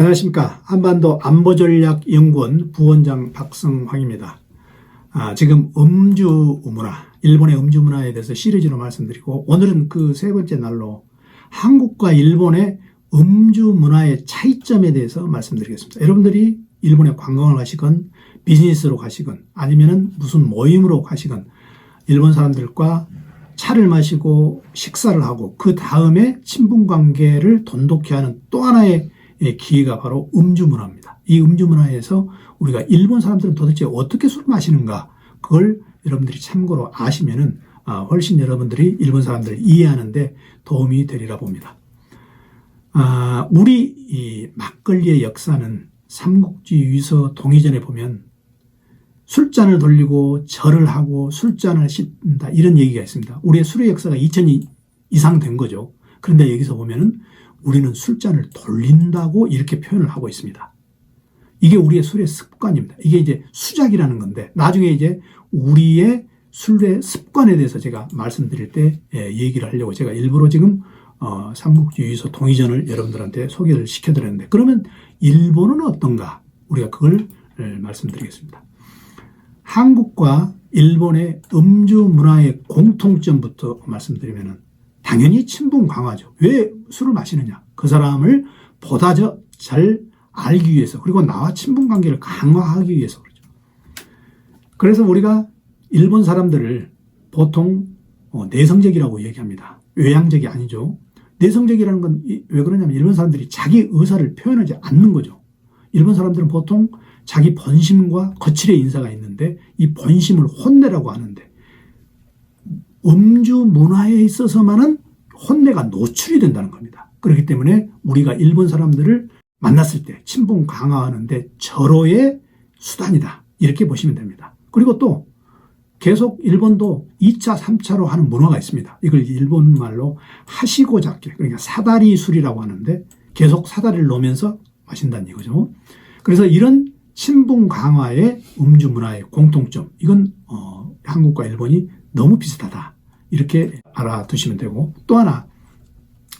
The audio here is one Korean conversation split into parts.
안녕하십니까. 한반도 안보전략연구원 부원장 박성황입니다. 아, 지금 음주 문화, 일본의 음주 문화에 대해서 시리즈로 말씀드리고, 오늘은 그 세 번째 날로 한국과 일본의 음주 문화의 차이점에 대해서 말씀드리겠습니다. 여러분들이 일본에 관광을 가시건, 비즈니스로 가시건, 아니면은 무슨 모임으로 가시건, 일본 사람들과 차를 마시고 식사를 하고, 그 다음에 친분 관계를 돈독히 하는 또 하나의 예, 기회가 바로 음주 문화입니다. 이 음주 문화에서 우리가 일본 사람들은 도대체 어떻게 술 마시는가 그걸 여러분들이 참고로 아시면은 아, 훨씬 여러분들이 일본 사람들을 이해하는데 도움이 되리라 봅니다. 아, 우리 이 막걸리의 역사는 삼국지 유서 동의전에 보면 술잔을 돌리고 절을 하고 술잔을 씹는다 이런 얘기가 있습니다. 우리의 술의 역사가 2000년 이상 된 거죠. 그런데 여기서 보면은 우리는 술잔을 돌린다고 이렇게 표현을 하고 있습니다. 이게 우리의 술의 습관입니다. 이게 이제 수작이라는 건데 나중에 이제 우리의 술의 습관에 대해서 제가 말씀드릴 때 예, 얘기를 하려고 제가 일부러 지금 어, 삼국지 유서 동의전을 여러분들한테 소개를 시켜드렸는데 그러면 일본은 어떤가? 우리가 그걸 예, 말씀드리겠습니다. 한국과 일본의 음주 문화의 공통점부터 말씀드리면은 당연히 친분 강화죠. 왜 술을 마시느냐? 그 사람을 보다 잘 알기 위해서 그리고 나와 친분 관계를 강화하기 위해서 그러죠. 그래서 우리가 일본 사람들을 보통 어, 내성적이라고 얘기합니다. 외향적이 아니죠. 내성적이라는 건 왜 그러냐면 일본 사람들이 자기 의사를 표현하지 않는 거죠. 일본 사람들은 보통 자기 본심과 거칠의 인사가 있는데 이 본심을 혼내라고 하는데 음주 문화에 있어서만은 혼내가 노출이 된다는 겁니다. 그렇기 때문에 우리가 일본 사람들을 만났을 때 친분 강화하는데 절호의 수단이다. 이렇게 보시면 됩니다. 그리고 또 계속 일본도 2차, 3차로 하는 문화가 있습니다. 이걸 일본 말로 하시고 잡기, 그러니까 사다리 술이라고 하는데 계속 사다리를 놓으면서 마신다는 이거죠. 그래서 이런 친분 강화의 음주 문화의 공통점, 이건 어, 한국과 일본이 너무 비슷하다. 이렇게 알아두시면 되고 또 하나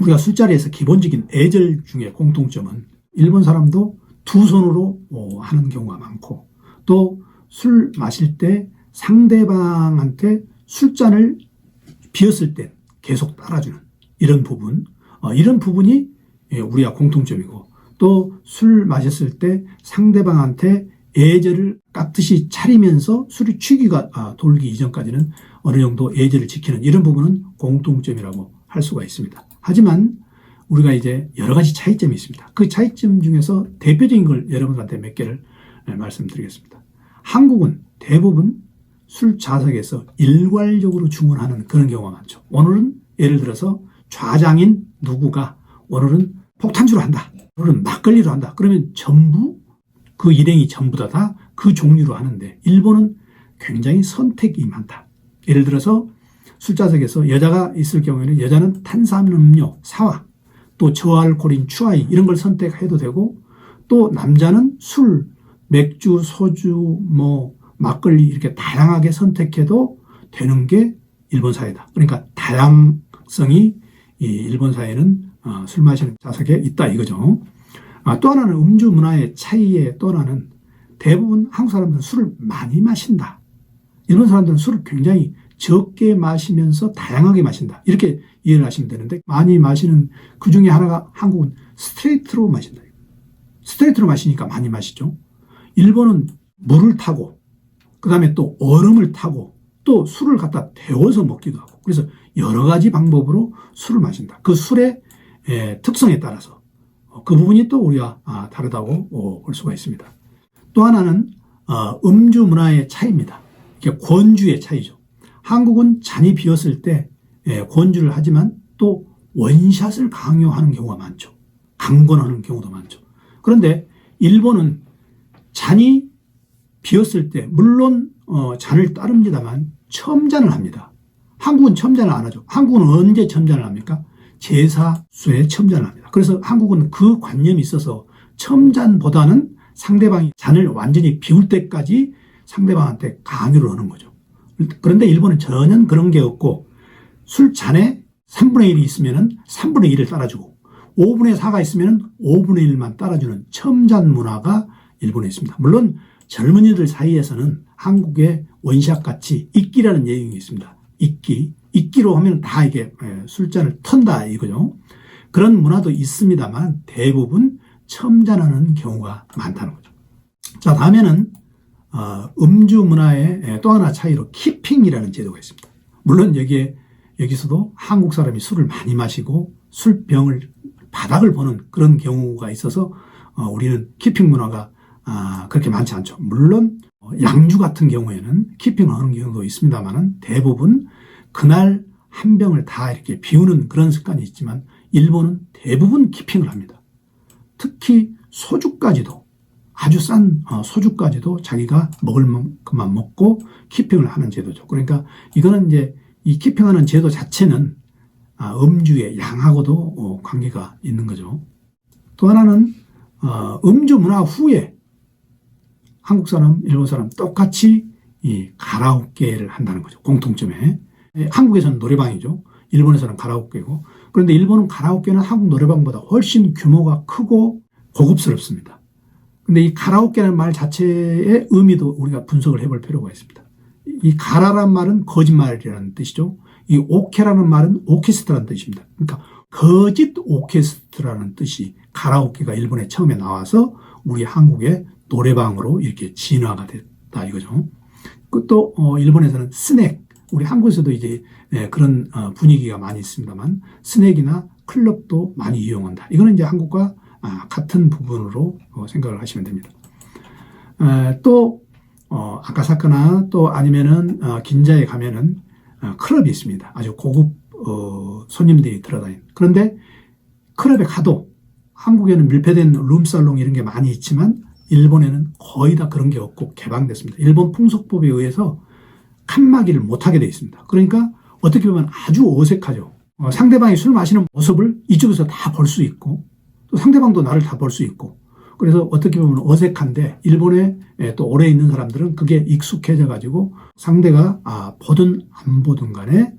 우리가 술자리에서 기본적인 애절 중에 공통점은 일본 사람도 두 손으로 어, 하는 경우가 많고 또 술 마실 때 상대방한테 술잔을 비었을 때 계속 따라주는 이런 부분 어, 이런 부분이 예, 우리가 공통점이고 또 술 마셨을 때 상대방한테 애절을 깍듯이 차리면서 술이 취기가 아, 돌기 이전까지는 어느 정도 예절을 지키는 이런 부분은 공통점이라고 할 수가 있습니다. 하지만 우리가 이제 여러 가지 차이점이 있습니다. 그 차이점 중에서 대표적인 걸 여러분한테 몇 개를 말씀드리겠습니다. 한국은 대부분 술 좌석에서 일괄적으로 주문하는 그런 경우가 많죠. 오늘은 예를 들어서 좌장인 누구가 오늘은 폭탄주로 한다. 오늘은 막걸리로 한다. 그러면 전부 그 일행이 전부 다그 종류로 하는데 일본은 굉장히 선택이 많다. 예를 들어서 술자석에서 여자가 있을 경우에는 여자는 탄산음료, 사와, 또 저알코올인 추아이 이런 걸 선택해도 되고 또 남자는 술, 맥주, 소주, 뭐 막걸리 이렇게 다양하게 선택해도 되는 게 일본 사회다. 그러니까 다양성이 이 일본 사회는 어, 술 마시는 좌석에 있다 이거죠. 아, 또 하나는 음주 문화의 차이에 또 하나는 대부분 한국 사람들은 술을 많이 마신다. 일본 사람들은 술을 굉장히 적게 마시면서 다양하게 마신다. 이렇게 이해를 하시면 되는데 많이 마시는 그 중에 하나가 한국은 스트레이트로 마신다. 스트레이트로 마시니까 많이 마시죠. 일본은 물을 타고 그 다음에 또 얼음을 타고 또 술을 갖다 데워서 먹기도 하고 그래서 여러 가지 방법으로 술을 마신다. 그 술의 특성에 따라서 그 부분이 또 우리가 아, 다르다고 어, 볼 수가 있습니다. 또 하나는 어, 음주 문화의 차이입니다. 이게 권주의 차이죠. 한국은 잔이 비었을 때 예, 권주를 하지만 또 원샷을 강요하는 경우가 많죠. 강권하는 경우도 많죠. 그런데 일본은 잔이 비었을 때 물론 어, 잔을 따릅니다만 첨잔을 합니다. 한국은 첨잔을 안 하죠. 한국은 언제 첨잔을 합니까? 제사수에 첨잔을 합니다. 그래서 한국은 그 관념이 있어서 첨잔보다는 상대방이 잔을 완전히 비울 때까지 상대방한테 강요를 하는 거죠. 그런데 일본은 전혀 그런 게 없고 술 잔에 3분의 1이 있으면 3분의 1을 따라주고 5분의 4가 있으면 5분의 1만 따라주는 첨잔 문화가 일본에 있습니다. 물론 젊은이들 사이에서는 한국의 원샷 같이 있기라는 얘기가 있습니다. 있기. 있기로 하면 다 이게 예, 술잔을 턴다 이거죠. 그런 문화도 있습니다만 대부분 첨잔하는 경우가 많다는 거죠. 자, 다음에는 어, 음주 문화의 예, 또 하나 차이로 키핑이라는 제도가 있습니다. 물론 여기에 여기서도 한국 사람이 술을 많이 마시고 술병을 바닥을 보는 그런 경우가 있어서 어, 우리는 키핑 문화가 아, 그렇게 많지 않죠. 물론 어, 양주 같은 경우에는 키핑을 하는 경우도 있습니다만은 대부분 그날 한 병을 다 이렇게 비우는 그런 습관이 있지만 일본은 대부분 키핑을 합니다. 특히 소주까지도 아주 싼 어, 소주까지도 자기가 먹을 만큼만 먹고 키핑을 하는 제도죠. 그러니까 이거는 이제 이 키핑하는 제도 자체는 아, 음주의 양하고도 어, 관계가 있는 거죠. 또 하나는 어, 음주 문화 후에 한국 사람, 일본 사람 똑같이 이 가라오케를 한다는 거죠. 공통점에. 예, 한국에서는 노래방이죠. 일본에서는 가라오케고. 그런데 일본은 가라오케는 한국 노래방보다 훨씬 규모가 크고 고급스럽습니다. 근데 이 가라오케라는 말 자체의 의미도 우리가 분석을 해볼 필요가 있습니다. 이 가라란 말은 거짓말이라는 뜻이죠. 이 오케라는 말은 오케스트라는 뜻입니다. 그러니까 거짓 오케스트라는 뜻이 가라오케가 일본에 처음에 나와서 우리 한국의 노래방으로 이렇게 진화가 됐다 이거죠. 또 어, 일본에서는 스낵, 우리 한국에서도 이제 예, 그런 어, 분위기가 많이 있습니다만 스낵이나 클럽도 많이 이용한다. 이거는 이제 한국과 아, 같은 부분으로 어, 생각을 하시면 됩니다. 에, 또 어, 아카사카나 또 아니면은 어, 긴자에 가면은 어, 클럽이 있습니다. 아주 고급 어, 손님들이 들어다니는. 그런데 클럽에 가도 한국에는 밀폐된 룸살롱 이런 게 많이 있지만 일본에는 거의 다 그런 게 없고 개방됐습니다. 일본 풍속법에 의해서 칸막이를 못하게 돼 있습니다. 그러니까 어떻게 보면 아주 어색하죠. 어, 상대방이 술 마시는 모습을 이쪽에서 다 볼 수 있고 또 상대방도 나를 다 볼 수 있고 그래서 어떻게 보면 어색한데 일본에 예, 또 오래 있는 사람들은 그게 익숙해져 가지고 상대가 아, 보든 안 보든 간에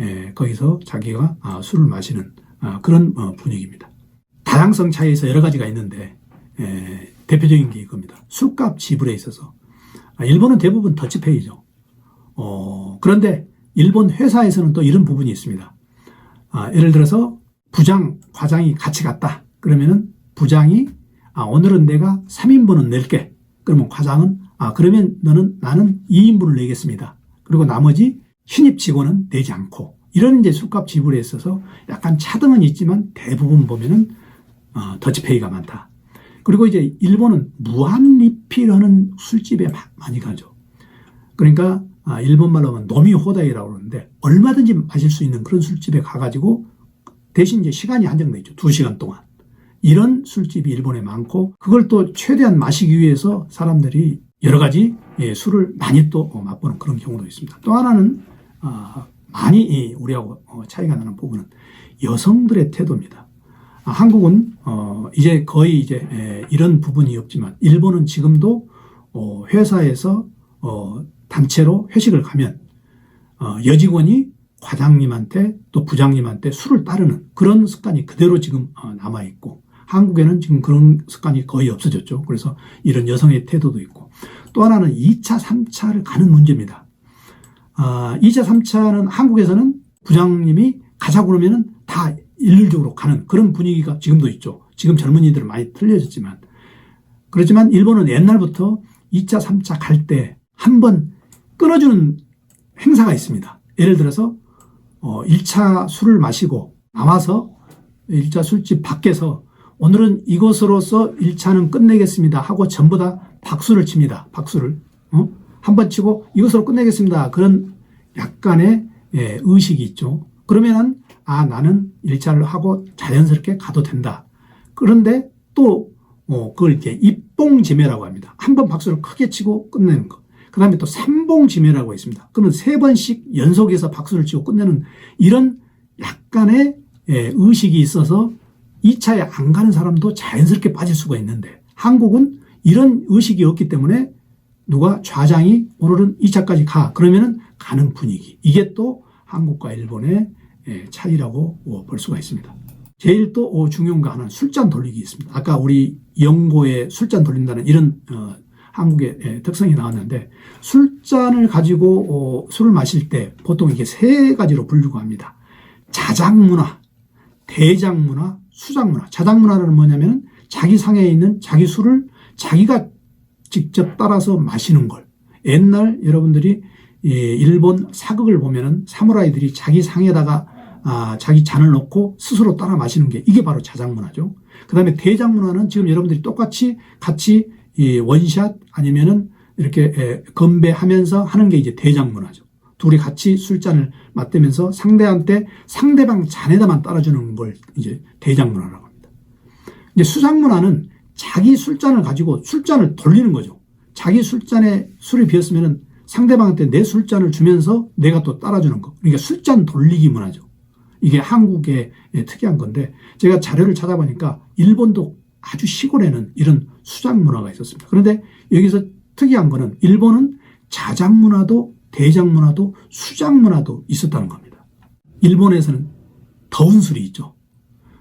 에, 거기서 자기가 아, 술을 마시는 아, 그런 어, 분위기입니다. 다양성 차이에서 여러 가지가 있는데 에, 대표적인 게 이겁니다. 술값 지불에 있어서 아, 일본은 대부분 더치페이죠. 어, 그런데 일본 회사에서는 또 이런 부분이 있습니다. 아, 예를 들어서 부장, 과장이 같이 갔다. 그러면은 부장이 아, 오늘은 내가 3인분은 낼게. 그러면 과장은 아, 그러면 너는 나는 2인분을 내겠습니다. 그리고 나머지 신입 직원은 내지 않고 이런 이제 술값 지불에 있어서 약간 차등은 있지만 대부분 보면은 어, 더치페이가 많다. 그리고 이제 일본은 무한 리필하는 술집에 마- 많이 가죠. 그러니까 아, 일본 말로 하면 노미 호다이라고 그러는데 얼마든지 마실 수 있는 그런 술집에 가가지고 대신 이제 시간이 한정돼 있죠. 두 시간 동안. 이런 술집이 일본에 많고 그걸 또 최대한 마시기 위해서 사람들이 여러 가지 예, 술을 많이 또 어, 맛보는 그런 경우도 있습니다. 또 하나는 아, 많이 이 우리하고 어, 차이가 나는 부분은 여성들의 태도입니다. 아, 한국은 어, 이제 거의 이제 에, 이런 부분이 없지만 일본은 지금도 어, 회사에서 어, 단체로 회식을 가면 어, 여직원이 과장님한테 또 부장님한테 술을 따르는 그런 습관이 그대로 지금 어, 남아 있고 한국에는 지금 그런 습관이 거의 없어졌죠. 그래서 이런 여성의 태도도 있고 또 하나는 2차, 3차를 가는 문제입니다. 아, 2차, 3차는 한국에서는 부장님이 가자고 그러면은 다 일률적으로 가는 그런 분위기가 지금도 있죠. 지금 젊은이들은 많이 틀려졌지만. 그렇지만 일본은 옛날부터 2차, 3차 갈 때 한 번 끊어주는 행사가 있습니다. 예를 들어서, 어, 1차 술을 마시고 나와서 1차 술집 밖에서 오늘은 이것으로서 1차는 끝내겠습니다 하고 전부 다 박수를 칩니다. 박수를. 어? 한번 치고 이것으로 끝내겠습니다. 그런 약간의 예, 의식이 있죠. 그러면은 아 나는 1차를 하고 자연스럽게 가도 된다. 그런데 또 어, 그걸 이렇게 입봉지매라고 합니다. 한번 박수를 크게 치고 끝내는 것. 그 다음에 또 삼봉지매라고 있습니다. 그러면 세 번씩 연속해서 박수를 치고 끝내는 이런 약간의 예, 의식이 있어서 2차에 안 가는 사람도 자연스럽게 빠질 수가 있는데 한국은 이런 의식이 없기 때문에 누가 좌장이 오늘은 2차까지 가 그러면은 가는 분위기 이게 또 한국과 일본의 예, 차이라고 볼 수가 있습니다. 제일 또 어, 중요한 거 하나는 술잔 돌리기 있습니다. 아까 우리 영고에 술잔 돌린다는 이런 어, 한국의 예, 특성이 나왔는데 술잔을 가지고 어, 술을 마실 때 보통 이게 세 가지로 분류가 합니다. 자작문화, 대작문화, 수작문화. 자작문화는 뭐냐면 자기 상에 있는 자기 술을 자기가 직접 따라서 마시는 걸. 옛날 여러분들이 이 일본 사극을 보면은 사무라이들이 자기 상에다가 아, 자기 잔을 넣고 스스로 따라 마시는 게 이게 바로 자작문화죠. 그 다음에 대작문화는 지금 여러분들이 똑같이 같이 이 원샷 아니면은 이렇게 에, 건배하면서 하는 게 이제 대작문화죠. 둘이 같이 술잔을 맞대면서 상대한테 상대방 잔에다만 따라주는 걸 이제 대작문화라고 합니다. 이제 수작문화는 자기 술잔을 가지고 술잔을 돌리는 거죠. 자기 술잔에 술이 비었으면은 상대방한테 내 술잔을 주면서 내가 또 따라주는 거. 그러니까 술잔 돌리기 문화죠. 이게 한국의 특이한 건데 제가 자료를 찾아보니까 일본도 아주 시골에는 이런 수작 문화가 있었습니다. 그런데 여기서 특이한 거는 일본은 자작 문화도 대작 문화도 수작 문화도 있었다는 겁니다. 일본에서는 더운 술이 있죠.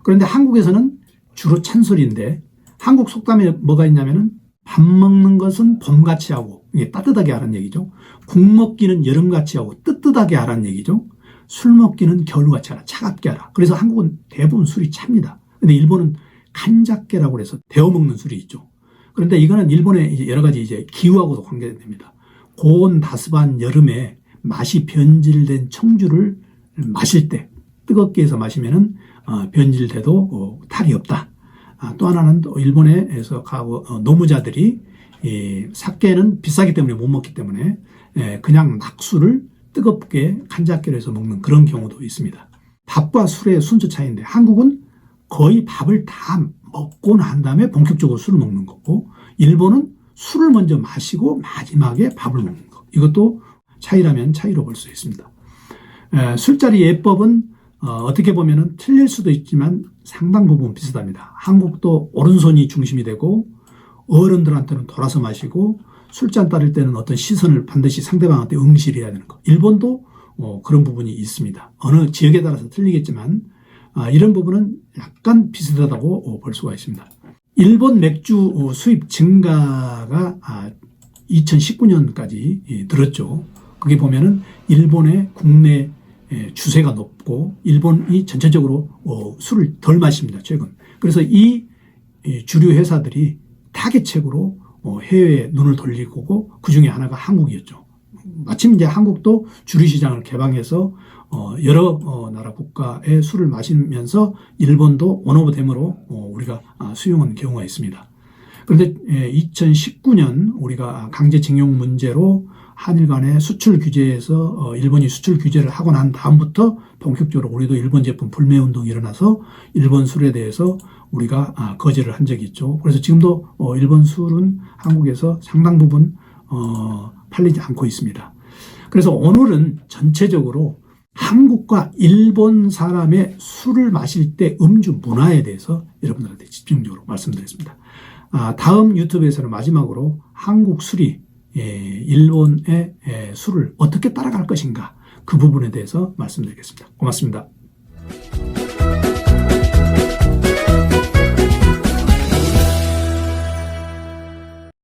그런데 한국에서는 주로 찬 술인데 한국 속담에 뭐가 있냐면은 밥 먹는 것은 봄같이 하고 이게 따뜻하게 하라는 얘기죠. 국 먹기는 여름같이 하고 뜨뜻하게 하라는 얘기죠. 술 먹기는 겨울같이 하라, 차갑게 하라. 그래서 한국은 대부분 술이 찹니다. 근데 일본은 간작게라고 해서 데워 먹는 술이 있죠. 그런데 이거는 일본의 여러 가지 이제 기후하고도 관계됩니다. 고온 다습한 여름에 맛이 변질된 청주를 마실 때 뜨겁게 해서 마시면은 어, 변질돼도 어, 탈이 없다. 아, 또 하나는 또 일본에서 가고 어, 노무자들이 이 사케는 비싸기 때문에 못 먹기 때문에 예, 그냥 낙수를 뜨겁게 간작게로 해서 먹는 그런 경우도 있습니다. 밥과 술의 순서 차이인데 한국은 거의 밥을 다 먹고 난 다음에 본격적으로 술을 먹는 거고 일본은 술을 먼저 마시고 마지막에 밥을 먹는 거. 이것도 차이라면 차이로 볼 수 있습니다. 에, 술자리 예법은 어, 떻게 보면 틀릴 수도 있지만 상당 부분 비슷합니다. 한국도 오른손이 중심이 되고 어른들한테는 돌아서 마시고 술잔 따를 때는 어떤 시선을 반드시 상대방한테 응시해야 되는 거. 일본도 어, 그런 부분이 있습니다. 어느 지역에 따라서 틀리겠지만 아, 이런 부분은 약간 비슷하다고 어, 볼 수가 있습니다. 일본 맥주 어, 수입 증가가 아, 2019년까지 예, 늘었죠. 그게 보면은 일본의 국내 예, 주세가 높고 일본이 전체적으로 어, 술을 덜 마십니다. 최근. 그래서 이 주류 회사들이 타겟책으로 어, 해외에 눈을 돌리고 그 중에 하나가 한국이었죠. 마침 이제 한국도 주류 시장을 개방해서 어, 여러 나라 국가의 술을 마시면서 일본도 원오브 댐으로 우리가 아, 수용한 경우가 있습니다. 그런데 2019년 우리가 강제징용 문제로 한일 간의 수출 규제에서 어, 일본이 수출 규제를 하고 난 다음부터 본격적으로 우리도 일본 제품 불매 운동이 일어나서 일본 술에 대해서 우리가 아, 거절을 한 적이 있죠. 그래서 지금도 어, 일본 술은 한국에서 상당 부분 어, 팔리지 않고 있습니다. 그래서 오늘은 전체적으로 한국과 일본 사람의 술을 마실 때 음주 문화에 대해서 여러분들한테 집중적으로 말씀드렸습니다. 아, 다음 유튜브에서는 마지막으로 한국 술이 예, 일본의 예, 술을 어떻게 따라갈 것인가 그 부분에 대해서 말씀드리겠습니다. 고맙습니다.